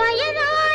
வயதான